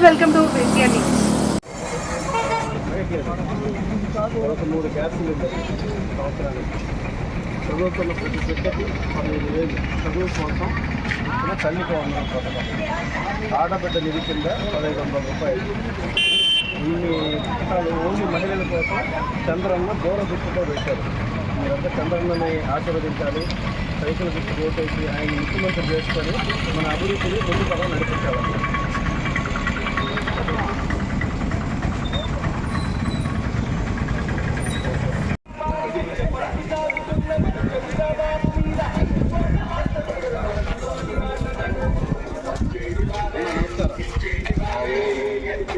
Welcome to biryani మూడు gas సంవత్సరానికి చదువుతున్న ప్రతి బిడ్డకి పదిహేను వేలు చదువు కోసం తల్లికి వందల పథకం ఆడబిడ్డ నిధి కింద పదహైదు వందల రూపాయలు ఇన్ని పథకాలు ఓన్లీ మహిళల కోసం చంద్రన్న దూర దృష్టితో పెట్టారు మీరంతా చంద్రన్నని ఆశీర్వదించాలి. సైకిల్ గుర్తు ఓటేసి ఆయన ముఖ్యమంత్రి చేసుకొని మన అభివృద్ధిని ముందుగా నడిపించాలి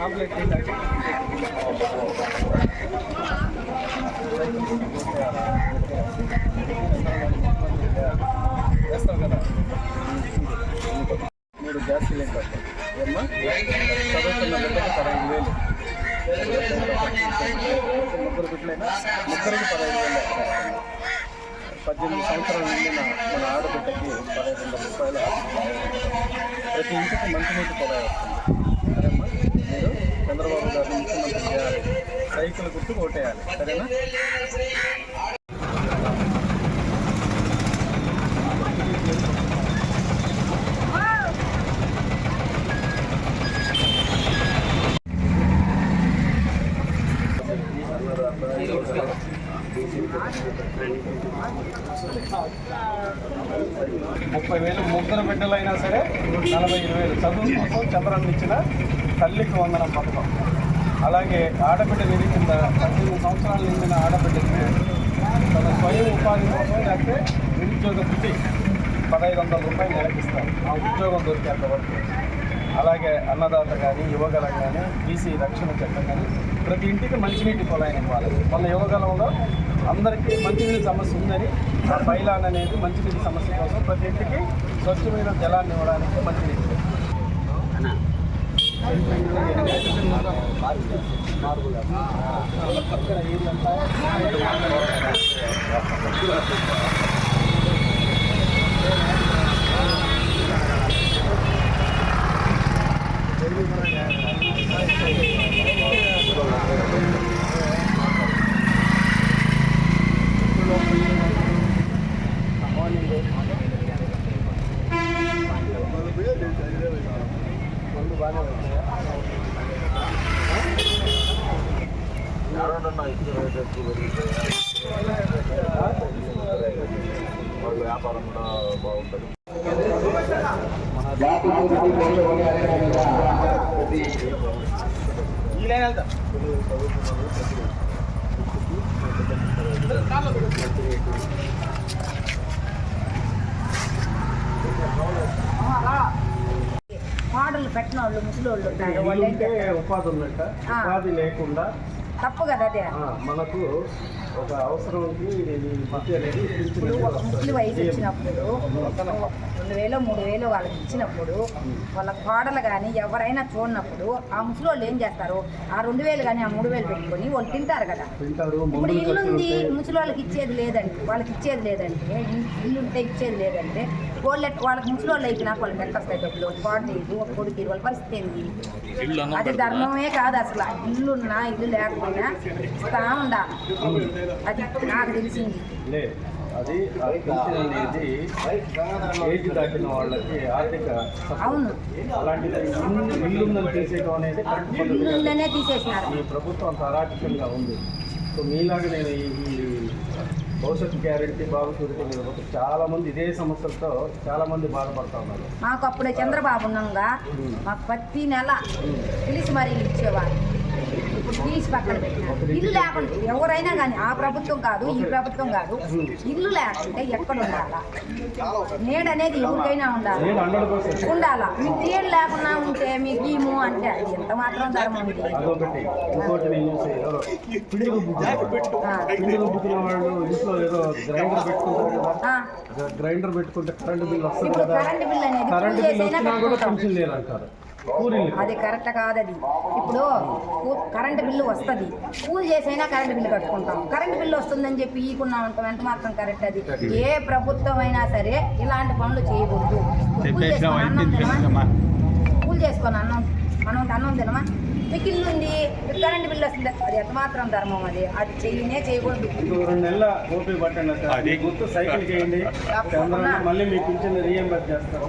కాంప్లెక్స్ కదా మూడు గ్యాస్ సిలిండర్ ఏమ్మా చదువుతున్న బిడ్డకి పదహైదు వేలు ముగ్గురు బిడ్డలైనా ముగ్గురికి పదహైదు వేలు పద్దెనిమిది సంవత్సరాల నుండి మన ఆడబిడ్డకి పదహైదు వందల రూపాయలు ప్రతి ఇంటికి మంచినీటి పొలాయి వస్తుంది. మీరు చంద్రబాబు గారిని ముఖ్యమంత్రి చేయాలి సైకిల్ గుర్తు ఓటేయాలి. సరేనా? ముప్పై వేలు ముగ్గురు బిడ్డలైనా సరే నలభై ఇరవై వేలు. చదువు కోసం చంద్రాన్ని ఇచ్చిన తల్లికి వందనం పథకం. అలాగే ఆడబిడ్డ నిధి కింద పద్దెనిమిది సంవత్సరాలు నిండిన ఆడబిడ్డకి తన స్వయం ఉపాధి కోసం లేకపోతే నిరుద్యోగ వృత్తి పదహైదు వందల రూపాయలు నెలకిస్తారు. ఆ ఉద్యోగం దొరికేంత వరకు. అలాగే అన్నదాత కానీ యువగలం కానీ బీసీ రక్షణ చట్టం కానీ ప్రతి ఇంటికి మంచినీటి కుళాయిని ఇవ్వాలి. మన యువగలంలో అందరికీ మంచినీటి సమస్య ఉందని ఆ పైలాన్ అనేది మంచినీటి సమస్య కోసం ప్రతి ఇంటికి స్వచ్ఛమైన జలాన్ని ఇవ్వడానికి మంచినీటి. ఇక్కడ రేటు వ్యాపారం కూడా బాగుంటుంది మోడల్ పెట్టిన వాళ్ళు ముసలి వాళ్ళు వాళ్ళు? ఉపాధి ఉన్నట్ట. ఉపాధి లేకుండా తప్పు కదా అదే ఆ, మనకు ఒక అవసరంకి ముసలి వయసు వచ్చినప్పుడు రెండు వేలు మూడు వేలు వాళ్ళకి ఇచ్చినప్పుడు వాళ్ళ కోడలు కానీ ఎవరైనా చూడనప్పుడు ఆ ముసలి వాళ్ళు ఏం చేస్తారు? ఆ రెండు వేలు కానీ ఆ మూడు వేలు పెట్టుకొని వాళ్ళు తింటారు కదా. ఇప్పుడు ఇల్లు ఉంది. ముసలి వాళ్ళకి ఇచ్చేది లేదంటే వాళ్ళకి ఇచ్చేది లేదంటే ఇల్లు ఉంటే ఇచ్చేది లేదంటే వాళ్ళ వాళ్ళకి ముసలి వాళ్ళు అయిపోయినాక వాళ్ళకి ఎంత వస్తాయి డబ్బులు? ఇది ఒక కొడుకు వాళ్ళ పరిస్థితి ఏంది? అది ధర్మమే కాదు అసలు. ఇల్లున్నా ఇల్లు లేకపోయినా ఇస్తా ఉండాలి. అది నాకు తెలిసింది లేదు అది అనేది ఏజ్ దాటిన వాళ్ళకి ఆర్థిక. అవును. అలాంటిది ఇల్లు ఇల్లు ఉందని తీసేయడం అనేది కరెక్ట్ పద్ధతి కాదు. ఇల్లులోనే తీసేసినారు ఈ ప్రభుత్వం అంత అరాచకంగా ఉంది సో మీలాగా నేను ఈ భవిష్యత్తు గ్యారెంటీ మీద ఒక చాలా మంది ఇదే సమస్యలతో చాలా మంది బాధపడతా ఉన్నారు మాకు అప్పుడే చంద్రబాబు ఉన్నాగా మాకు ప్రతి నెల పిలిచి మరీ ఇచ్చేవారు తీసి పక్కన పెట్టినారు ఇల్లు లేకుండా ఎవరైనా కానీ ఆ ప్రభుత్వం కాదు ఈ ప్రభుత్వం కాదు ఇల్లు లేకుంటే ఎక్కడ ఉండాలా? నీడ అనేది ఎవరికైనా ఉండాలి? ఉండాలా? మీకు నీడ లేకుండా ఉంటే మీకు ఈము అంటే అది ఎంత మాత్రం ధర్మం గ్రైండర్ పెట్టుకుంటే కరెంట్ బిల్ వస్తుంది ఇప్పుడు కరెంట్ బిల్ అనేది కరెంట్ బిల్ వచ్చినా కూడా. పెన్షన్ లేదంటారు. అది కరెక్ట్ కాదు అది ఇప్పుడు కరెంటు బిల్లు వస్తుంది. కూల్ చేసైనా కరెంటు బిల్లు కట్టుకుంటాం. కరెంటు బిల్లు వస్తుందని చెప్పి ఈకున్నాం అనుకో ఎంత మాత్రం కరెక్ట్ అది. ఏ ప్రభుత్వం అయినా సరే ఇలాంటి పనులు చేయకూడదు. కూల్ చేసుకొని అన్నం తినమా? కూల్ చేసుకొని అన్నం మనం అన్నం తినమా? మిగిలిన ఉంది. కరెంట్ బిల్లు వస్తుంది. అది ఎంత మాత్రం ధర్మం అది. అది చెయ్యనే చేయకూడదు. ఇంకో రెండు నెలల ఓపీ పట్టండి సార్ మీ గుర్తు సైకిల్ చేయండి. మళ్ళీ మీ పింఛన్ రీఎంబర్ చేస్తారు.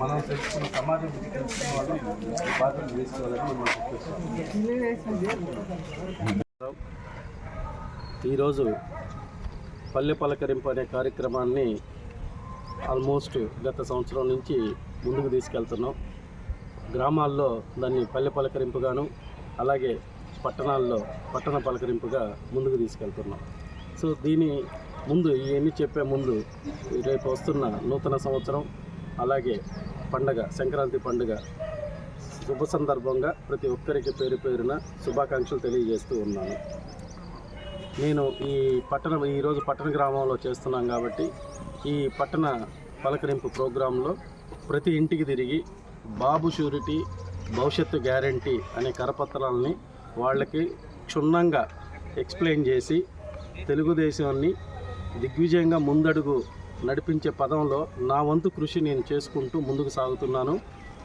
మనం తెలుసుకున్న సమాజం తెలుసుకున్న వాళ్ళు మనం ఈరోజు పల్లె పలకరింపు అనే కార్యక్రమాన్ని ఆల్మోస్ట్ గత సంవత్సరం నుంచి ముందుకు తీసుకెళ్తున్నాం. గ్రామాల్లో దాన్ని పల్లె పలకరింపుగాను అలాగే పట్టణాల్లో పట్టణ పలకరింపుగా ముందుకు తీసుకెళ్తున్నాం. సో దీని ముందు ఇవన్నీ చెప్పే ముందు రేపు వస్తున్న నూతన సంవత్సరం అలాగే పండగ సంక్రాంతి పండుగ శుభ సందర్భంగా ప్రతి ఒక్కరికి పేరు పేరున శుభాకాంక్షలు తెలియజేస్తూ ఉన్నాను. నేను ఈ పట్టణ ఈరోజు పట్టణ గ్రామంలో చేస్తున్నాం కాబట్టి ఈ పట్టణ పలకరింపు ప్రోగ్రాంలో ప్రతి ఇంటికి తిరిగి బాబు షూరిటీ భవిష్యత్తు గ్యారంటీ అనే కరపత్రాలని వాళ్ళకి క్షుణ్ణంగా ఎక్స్ప్లెయిన్ చేసి తెలుగుదేశాన్ని దిగ్విజయంగా ముందడుగు నడిపించే పదంలో నా వంతు కృషి నేను చేసుకుంటూ ముందుకు సాగుతున్నాను.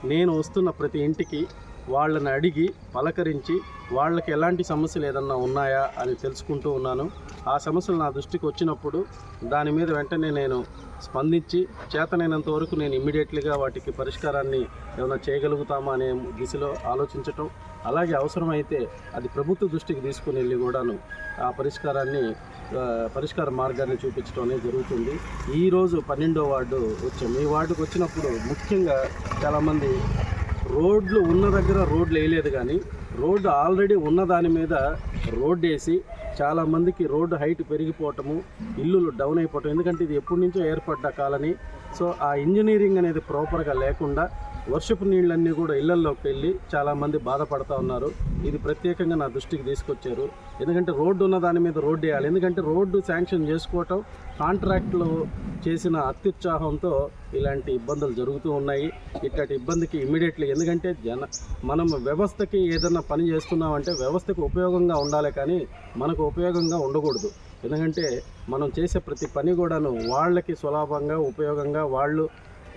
నేను వస్తున్న ప్రతి ఇంటికి వాళ్ళని అడిగి పలకరించి వాళ్ళకి ఎలాంటి సమస్యలు ఏదన్నా ఉన్నాయా అని తెలుసుకుంటూ ఉన్నాను. ఆ సమస్యలు నా దృష్టికి వచ్చినప్పుడు దాని మీద వెంటనే నేను స్పందించి చేతనైనంత వరకు నేను ఇమ్మీడియట్లీగా వాటికి పరిష్కారాన్ని ఏమైనా చేయగలుగుతామా అనే దిశలో ఆలోచించటం అలాగే అవసరమైతే అది ప్రభుత్వ దృష్టికి తీసుకుని వెళ్ళి కూడాను ఆ పరిష్కారాన్ని పరిష్కార మార్గాన్ని చూపించడం అనేది జరుగుతుంది. ఈరోజు పన్నెండో వార్డు వచ్చాము. ఈ వార్డుకు వచ్చినప్పుడు ముఖ్యంగా చాలామంది రోడ్లు ఉన్న దగ్గర రోడ్లు వేయలేదు కానీ రోడ్డు ఆల్రెడీ ఉన్న దాని మీద రోడ్డు వేసి చాలామందికి రోడ్డు హైట్ పెరిగిపోవటము ఇల్లులు డౌన్ అయిపోవటం ఎందుకంటే ఇది ఎప్పటి నుంచో ఏర్పడ్డ కాలనీ. సో ఆ ఇంజనీరింగ్ అనేది ప్రాపర్గా లేకుండా వర్షపు నీళ్ళన్నీ కూడా ఇళ్ళలోకి వెళ్ళి చాలామంది బాధపడతా ఉన్నారు. ఇది ప్రత్యేకంగా నా దృష్టికి తీసుకొచ్చారు. ఎందుకంటే రోడ్డు ఉన్న దాని మీద రోడ్డు వేయాలి. ఎందుకంటే రోడ్డు శాంక్షన్ చేసుకోవటం కాంట్రాక్ట్లో చేసిన అత్యుత్సాహంతో ఇలాంటి ఇబ్బందులు జరుగుతూ ఉన్నాయి. ఇట్లాంటి ఇబ్బందికి ఇమ్మీడియట్లీ ఎందుకంటే జన మనం వ్యవస్థకి ఏదైనా పని చేస్తున్నామంటే వ్యవస్థకు ఉపయోగంగా ఉండాలి కానీ మనకు ఉపయోగంగా ఉండకూడదు. ఎందుకంటే మనం చేసే ప్రతి పని కూడాను వాళ్ళకి సులభంగా ఉపయోగంగా వాళ్ళు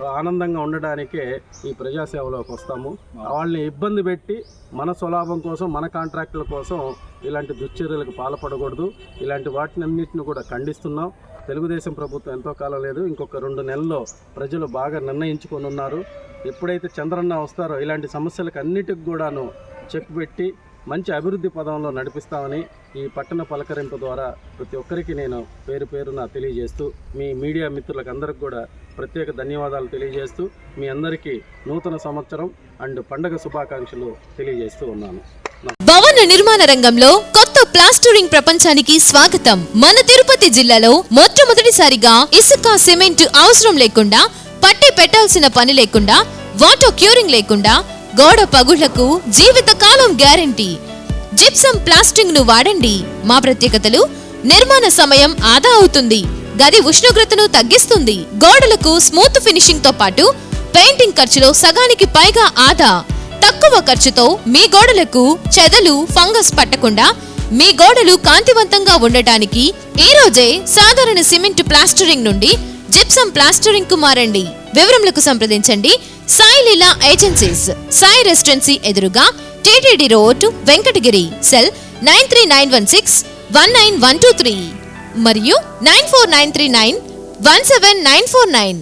ఆనందంగా ఉండడానికే ఈ ప్రజాసేవలోకి వస్తాము. వాళ్ళని ఇబ్బంది పెట్టి మన స్వలాభం కోసం మన కాంట్రాక్టుల కోసం ఇలాంటి దుశ్చర్యలకు పాల్పడకూడదు. ఇలాంటి వాటిని అన్నింటిని కూడా ఖండిస్తున్నాం. తెలుగుదేశం ప్రభుత్వం ఎంతో కాలం లేదు. ఇంకొక రెండు నెలల్లో ప్రజలు బాగా నిర్ణయించుకొని ఉన్నారు. ఎప్పుడైతే చంద్రన్న వస్తారో ఇలాంటి సమస్యలకు అన్నిటికి కూడాను చెక్ పెట్టి మంచి అభివృద్ధి పదంలో నడిపిస్తామని ఈ పట్టణ పలకరింపు ద్వారా ప్రతి ఒక్కరికి నేను పేరు పేరున తెలియజేస్తూ మీ మీడియా మిత్రులకు అందరికి కూడా ప్రత్యేక ధన్యవాదాలు తెలియజేస్తూ మీ అందరికీ నూతన సంవత్సరం అండ్ పండగ శుభాకాంక్షలు తెలియజేస్తూ ఉన్నాను. భవన నిర్మాణ రంగంలో కొత్త ప్లాస్టరింగ్ ప్రపంచానికి స్వాగతం. మన తిరుపతి జిల్లాలో మొట్టమొదటిసారిగా ఇసుక సిమెంట్ అవసరం లేకుండా పట్టి పెట్టాల్సిన పని లేకుండా వాటర్ క్యూరింగ్ లేకుండా గోడ పగుళ్ళకు జీవిత కాలం గ్యారంటీ. జిప్సం ప్లాస్టింగ్ను వాడండి. మా ప్రత్యేకతలు నిర్మాణ సమయం ఆదా అవుతుంది. గది ఉష్ణోగ్రతను తగ్గిస్తుంది. గోడలకు స్మూత్ ఫినిషింగ్తో పాటు పెయింటింగ్ ఖర్చులో సగానికి పైగా ఆదా. తక్కువ ఖర్చుతో మీ గోడలకు చెదలు ఫంగస్ పట్టకుండా మీ గోడలు కాంతివంతంగా ఉండటానికి ఈ రోజే సాధారణ సిమెంట్ ప్లాస్టరింగ్ నుండి జిప్సం ప్లాస్టరింగ్కు మారండి. వివరములకు సంప్రదించండి. సాయి లీలా ఏజెన్సీస్ సాయి రెసిడెన్సీ ఎదురుగా TTD road Venkatagiri cell nine three nine one six one nine one two three మరియు nine four nine three nine one seven nine four nine.